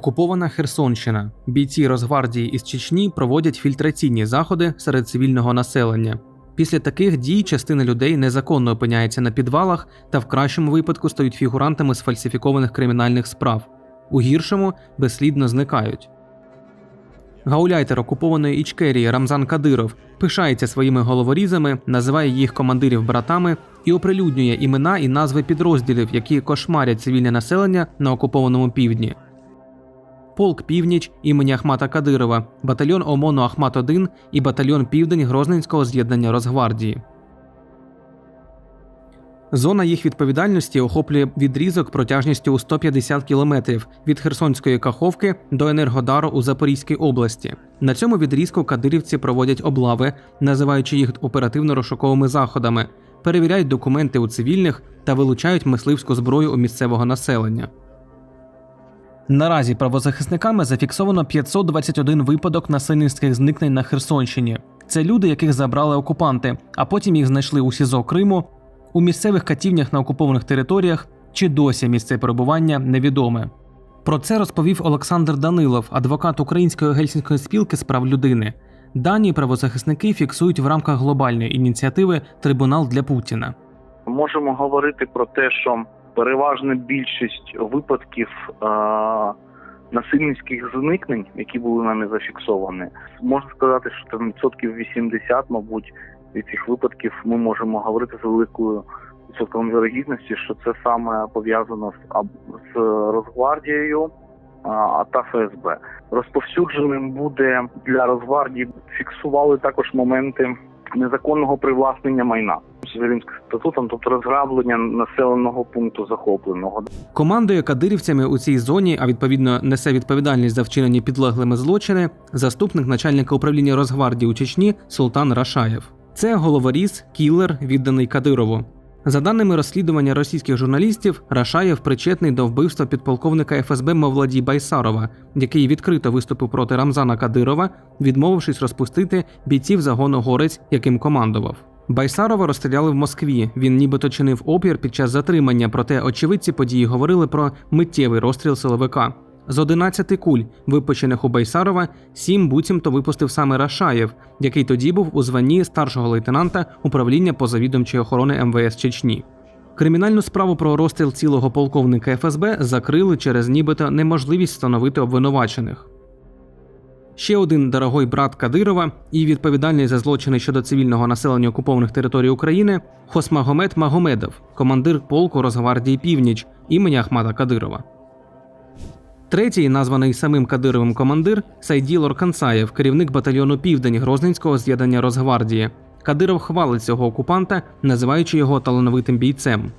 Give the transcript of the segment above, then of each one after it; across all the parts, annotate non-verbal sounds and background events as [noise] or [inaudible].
Окупована Херсонщина. Бійці Росгвардії із Чечні проводять фільтраційні заходи серед цивільного населення. Після таких дій частина людей незаконно опиняється на підвалах та в кращому випадку стають фігурантами сфальсифікованих кримінальних справ, у гіршому безслідно зникають. Гауляйтер окупованої Ічкерії Рамзан Кадиров пишається своїми головорізами, називає їх командирів братами і оприлюднює імена і назви підрозділів, які кошмарять цивільне населення на окупованому півдні. Полк Північ імені Ахмата Кадирова, батальйон ОМОНу Ахмат 1 і батальйон Південь Грозненського з'єднання Росгвардії. Зона їх відповідальності охоплює відрізок протяжністю у 150 кілометрів від Херсонської Каховки до Енергодару у Запорізькій області. На цьому відрізку кадирівці проводять облави, називаючи їх оперативно-розшуковими заходами, перевіряють документи у цивільних та вилучають мисливську зброю у місцевого населення. Наразі правозахисниками зафіксовано 521 випадок насильницьких зникнень на Херсонщині. Це люди, яких забрали окупанти, а потім їх знайшли у СІЗО Криму, у місцевих катівнях на окупованих територіях чи досі місце перебування невідоме. Про це розповів Олександр Данилов, адвокат Української гельсінської спілки з прав людини. Дані правозахисники фіксують в рамках глобальної ініціативи Трибунал для Путіна. Можемо говорити про те, що переважна більшість випадків е- насильницьких зникнень, які були нами зафіксовані, можна сказати, що там відсотків 80, мабуть, від цих випадків ми можемо говорити з великою відсотковою вірогідністю, що це саме пов'язано з, з Росгвардією а, та ФСБ. Розповсюдженим буде для Росгвардії фіксували також моменти незаконного привласнення майна Римським статутом, тобто розграблення населеного пункту захопленого. Командує кадирівцями у цій зоні, а відповідно несе відповідальність за вчинені підлеглими злочини, заступник начальника управління Росгвардії у Чечні Султан Рашаєв. Це головоріз, кілер, відданий Кадирову. За даними розслідування російських журналістів, Рашаєв причетний до вбивства підполковника ФСБ Мавладі Байсарова, який відкрито виступив проти Рамзана Кадирова, відмовившись розпустити бійців загону горець, яким командував. Байсарова розстріляли в Москві. Він нібито чинив опір під час затримання, проте очевидці події говорили про миттєвий розстріл силовика. З 11 куль, випущених у Байсарова, сім буцімто випустив саме Рашаєв, який тоді був у званні старшого лейтенанта управління позавідомчої охорони МВС Чечні. Кримінальну справу про розстріл цілого полковника ФСБ закрили через нібито неможливість встановити обвинувачених. Ще один дорогой брат Кадирова і відповідальний за злочини щодо цивільного населення окупованих територій України Хосмагомед Магомедов, командир полку Росгвардії Північ імені Ахмата Кадирова. Третій, названий самим Кадировим командир Сайділ Орканцаєв, керівник батальйону Південь Грозненського з'єднання Росгвардії. Кадиров хвалить цього окупанта, називаючи його талановитим бійцем.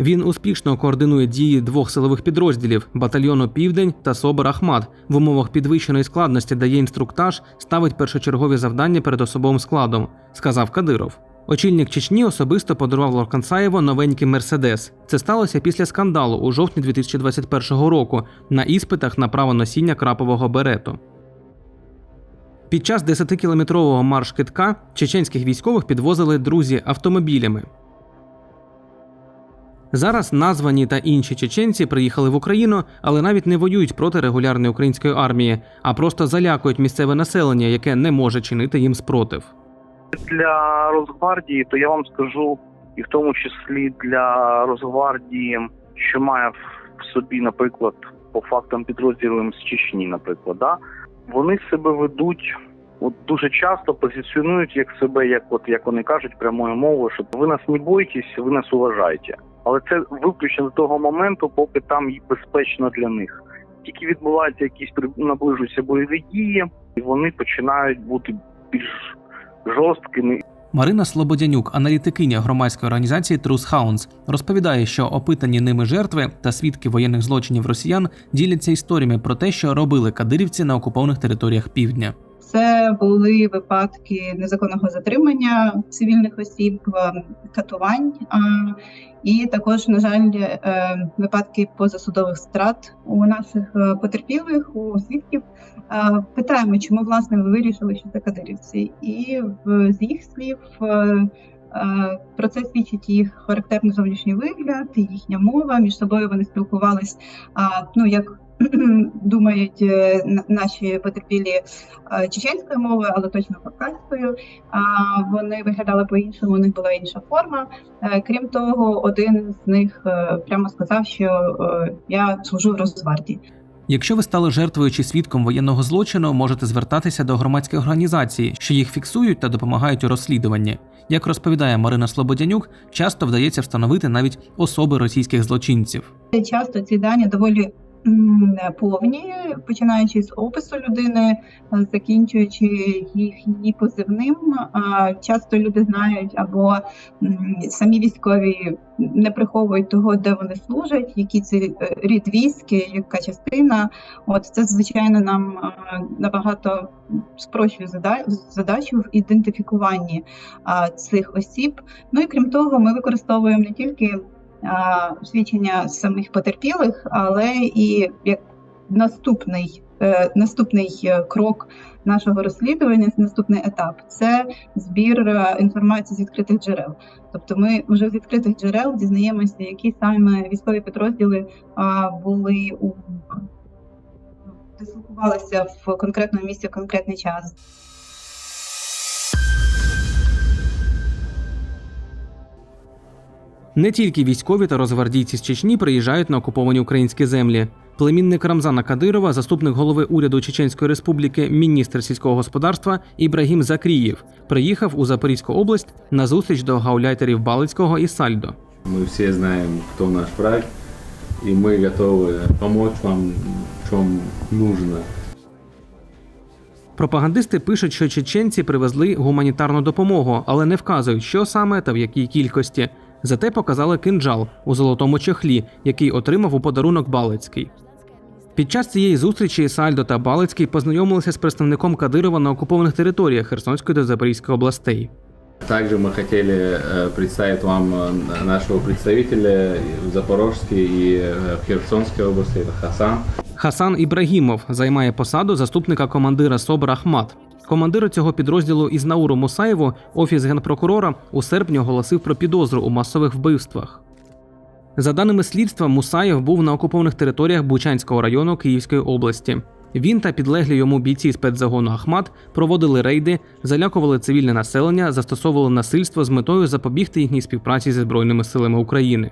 Він успішно координує дії двох силових підрозділів батальйону Південь та Собор Ахмат в умовах підвищеної складності дає інструктаж, ставить першочергові завдання перед особовим складом, сказав Кадиров. Очільник Чечні особисто подарував Лорканцаєву новенький Мерседес. Це сталося після скандалу у жовтні 2021 року на іспитах на право носіння крапового берету. Під час 10-кілометрового марш-китка чеченських військових підвозили друзі автомобілями. Зараз названі та інші чеченці приїхали в Україну, але навіть не воюють проти регулярної української армії, а просто залякують місцеве населення, яке не може чинити їм спротив. Для Росгвардії, то я вам скажу, і в тому числі для Росгвардії, що має в собі, наприклад, по фактам підрозділів з Чечні, наприклад, да, вони себе ведуть. От дуже часто позиціонують як себе, як от як вони кажуть прямою мовою, що ви нас не боїтесь, ви нас уважаєте. Але це виключно до того моменту, поки там є безпечно для них. Тільки відбуваються якісь наближуються бойові дії, і вони починають бути більш жорсткими Марина Слободянюк, аналітикиня громадської організації Truth Hounds, розповідає, що опитані ними жертви та свідки воєнних злочинів росіян діляться історіями про те, що робили кадирівці на окупованих територіях півдня. Це були випадки незаконного затримання цивільних осіб, е, катувань, і також, на жаль, е, випадки позасудових страт у наших е, потерпілих, у свідків. Питаємо, чому власне ви вирішили, що це кадирівці, і з їх слів. Про це свідчить їх характерний зовнішній вигляд, їхня мова. Між собою вони спілкувались ну як [clears throat] думають е, наші потерпілі е, чеченською мовою, але точно кавказькою. Вони виглядали по-іншому, у них була інша форма. Е, Крім того, один з них прямо сказав, що я служу в Росгвардії. Якщо ви стали жертвою чи свідком воєнного злочину, можете звертатися до громадських організацій, що їх фіксують та допомагають у розслідуванні. Як розповідає Марина Слободянюк, часто вдається встановити навіть особи російських злочинців. Часто ці дані доволі повні, починаючи з опису людини, е, закінчуючи їхнім позивним. Часто люди знають або самі військові не приховують того, де вони служать, які це е, рід військ, яка частина. От це звичайно нам е, набагато спрощує зада- задачу в ідентифікуванні цих осіб. Ну і крім того, ми використовуємо не тільки свідчення самих потерпілих, але і як наступний, е, наступний е, крок нашого розслідування, наступний етап це збір е, інформації з відкритих джерел. Тобто, ми вже з відкритих джерел дізнаємося, які саме військові підрозділи були у дислокувалися в конкретному місці в конкретний час. Не тільки військові та розгвардійці з Чечні приїжджають на окуповані українські землі. Племінник Рамзана Кадирова, заступник голови уряду Чеченської Республіки, міністр сільського господарства Ібрагім Закрієв, приїхав у Запорізьку область на зустріч до гауляйтерів Балицького і Сальдо. Мы все знаем, кто наш враг, и мы готовы помочь вам, в чем нужно. Пропагандисти пишуть, що чеченці привезли гуманітарну допомогу, але не вказують, що саме та в якій кількості. Зате показали кинджал у золотому чехлі, який отримав у подарунок Балицький. Під час цієї зустрічі Сальдо та Балицький познайомилися з представником Кадирова на окупованих територіях Херсонської та Запорізької областей. Также мы хотели э, представить вам э, нашего представителя в Запорожской и э, в Херсонской области, это Хасан. Хасан Ібрагімов займає посаду заступника командира СОБР Ахмат. Командира цього підрозділу із Науру Мусаєву офіс генпрокурора у серпні оголосив про підозру у масових вбивствах. За даними слідства, Мусаєв був на окупованих територіях Бучанського району Київської області. Він та підлеглі йому бійці спецзагону Ахмат проводили рейди, залякували цивільне населення, застосовували насильство з метою запобігти їхній співпраці зі Збройними силами України.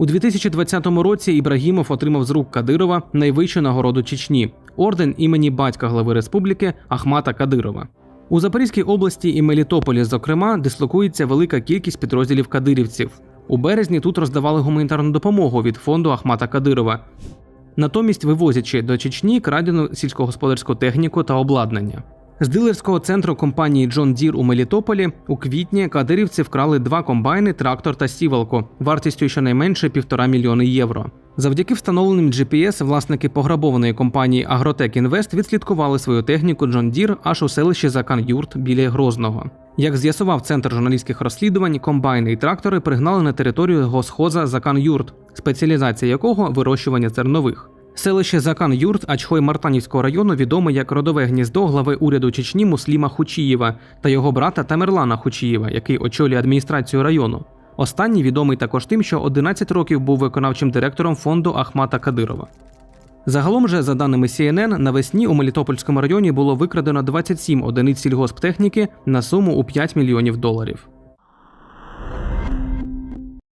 У 2020 році Ібрагімов отримав з рук Кадирова найвищу нагороду Чечні орден імені батька глави республіки Ахмата Кадирова. У Запорізькій області і Мелітополі, зокрема, дислокується велика кількість підрозділів кадирівців. У березні тут роздавали гуманітарну допомогу від фонду Ахмата Кадирова. Натомість вивозячи до Чечні крадену сільськогосподарську техніку та обладнання. З дилерського центру компанії John Deere у Мелітополі у квітні кадирівці вкрали два комбайни, трактор та сівалку вартістю щонайменше півтора мільйони євро. Завдяки встановленим GPS власники пограбованої компанії Агротек Інвест відслідкували свою техніку John Deere аж у селищі Закан-Юрт біля Грозного. Як з'ясував центр журналістських розслідувань, комбайни і трактори пригнали на територію госхоза Закан-Юрт, спеціалізація якого вирощування зернових. Селище Закан-Юрт Ачхой-Мартанівського району відоме як родове гніздо глави уряду Чечні Мусліма Хучієва та його брата Тамерлана Хучієва, який очолює адміністрацію району. Останній відомий також тим, що 11 років був виконавчим директором фонду Ахмата Кадирова. Загалом же, за даними CNN, навесні у Мелітопольському районі було викрадено 27 одиниць сільгосптехніки на суму у 5 мільйонів доларів.